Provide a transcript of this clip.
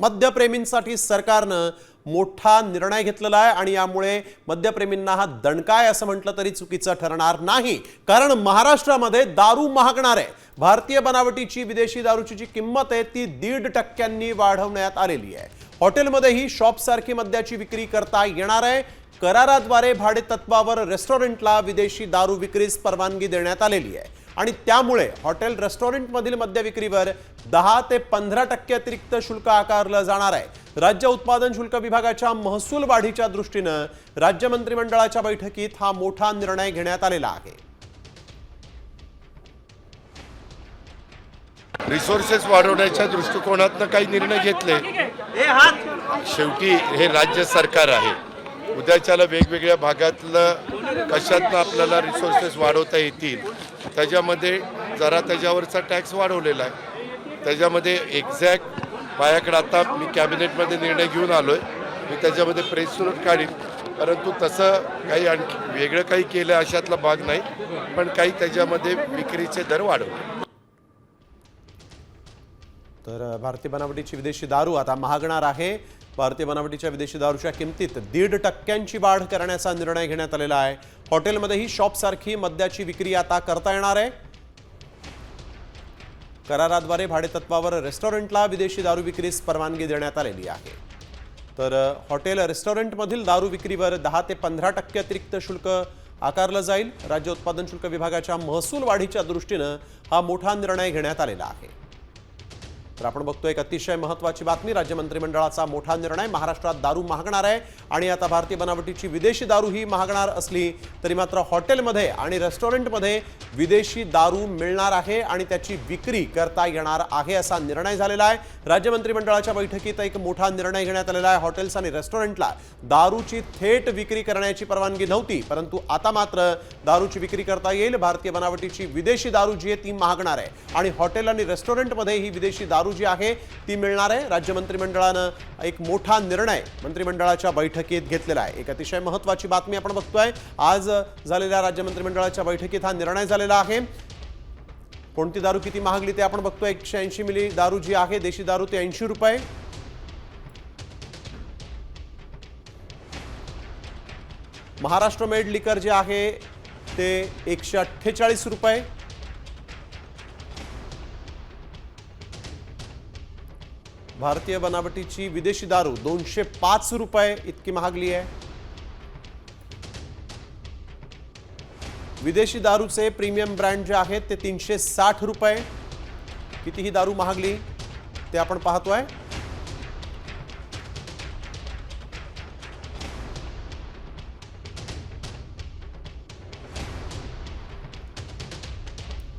मद्यप्रेमींसाठी सरकारनं मोठा निर्णय घेतलेला आहे आणि यामुळे मद्यप्रेमींना हा दणकाय असं म्हटलं तरी चुकीचं ठरणार नाही. कारण महाराष्ट्रामध्ये दारू महागणार आहे भारतीय बनावटीची विदेशी दारूची जी किंमत आहे ती दीड टक्क्यांनी वाढवण्यात आलेली आहे. हॉटेलमध्येही शॉपसारखी मद्याची विक्री करता येणार आहे. कराराद्वारे भाडेतत्वावर रेस्टॉरंटला विदेशी दारू विक्रीस परवानगी देण्यात आलेली आहे. आणि त्यामुळे हॉटेल रेस्टॉरंटमधील मद्य विक्रीवर दहा ते पंधरा टक्के अतिरिक्त शुल्क आकारलं जाणार आहे. राज्य उत्पादन शुल्क विभागाच्या महसूल वाढीच्या दृष्टीनं राज्य मंत्रिमंडळाच्या बैठकीत हा मोठा निर्णय घेण्यात आलेला आहे. रिसोर्सेस वाढवण्याच्या दृष्टिकोनातनं काही निर्णय घेतले. शेवटी हे राज्य सरकार आहे. उद्याच्याला वेगवेगळ्या भागातलं कशातनं आपल्याला रिसोर्सेस वाढवता येतील त्याच्यामध्ये जरा त्याच्यावरचा टॅक्स वाढवलेला आहे. त्याच्यामध्ये एक्झॅक्ट माझ्याकडे आता मी कॅबिनेटमध्ये निर्णय घेऊन आलो आहे मी त्याच्यामध्ये प्रेस नोट काढीन. परंतु तसं काही आणखी वेगळं काही केलं अशातला भाग नाही पण काही त्याच्यामध्ये विक्रीचे दर वाढवले. तर भारतीय बनावटीची विदेशी दारू आता महागणार आहे. भारतीय बनावटीच्या विदेशी दारूच्या किमतीत दीड टक्क्यांची वाढ करण्याचा निर्णय घेण्यात आलेला आहे. हॉटेलमध्येही शॉपसारखी मद्याची विक्री आता करता येणार आहे. कराराद्वारे भाडेतत्वावर रेस्टॉरंटला विदेशी दारू विक्रीस परवानगी देण्यात आलेली आहे. तर हॉटेल रेस्टॉरंटमधील दारू विक्रीवर दहा ते पंधरा टक्के अतिरिक्त शुल्क आकारलं जाईल. राज्य उत्पादन शुल्क विभागाच्या महसूल वाढीच्या दृष्टीनं हा मोठा निर्णय घेण्यात आलेला आहे. तर आपण बघतो एक अतिशय महत्वाची बातमी. राज्य मंत्रिमंडळाचा मोठा निर्णय महाराष्ट्रात दारू महागणार आहे आणि आता भारतीय बनावटीची विदेशी दारू ही महागणार असली तरी मात्र हॉटेलमध्ये आणि रेस्टॉरंटमध्ये विदेशी दारू मिळणार आहे आणि त्याची विक्री करता येणार आहे असा निर्णय झालेला आहे. राज्य मंत्रिमंडळाच्या बैठकीत एक मोठा निर्णय घेण्यात आलेला आहे. हॉटेल्स आणि रेस्टॉरंटला दारूची थेट विक्री करण्याची परवानगी नव्हती परंतु आता मात्र दारूची विक्री करता येईल. भारतीय बनावटीची विदेशी दारू जी आहे ती महागणार आहे. आणि हॉटेल आणि रेस्टॉरंटमध्ये ही विदेशी दारू जी आहे ती मिळणार आहे. राज्य मंत्रिमंडळानं एक मोठा निर्णय मंत्रिमंडळाच्या बैठकीत घेतलेला आहे. एक अतिशय महत्वाची बातमी आपण बघतोय. आज झालेल्या राज्य मंत्रिमंडळाच्या बैठकीत हा निर्णय झाला. झालेला आहे. कोणती दारू किती महागली ते आपण बघतो एकशे ऐंशी मिली दारू जी आहे देशी दारू ते ऐंशी रुपये. महाराष्ट्र मेड लिकर जे आहे ते एकशे अठ्ठेचाळीस रुपये. भारतीय बनावटीची विदेशी दारू दोनशे पाच रुपये इतकी महागली आहे. विदेशी दारूचे प्रीमियम ब्रँड जे आहेत ते तीनशे साठ रुपये. किती ही दारू महागली ते आपण पाहतोय.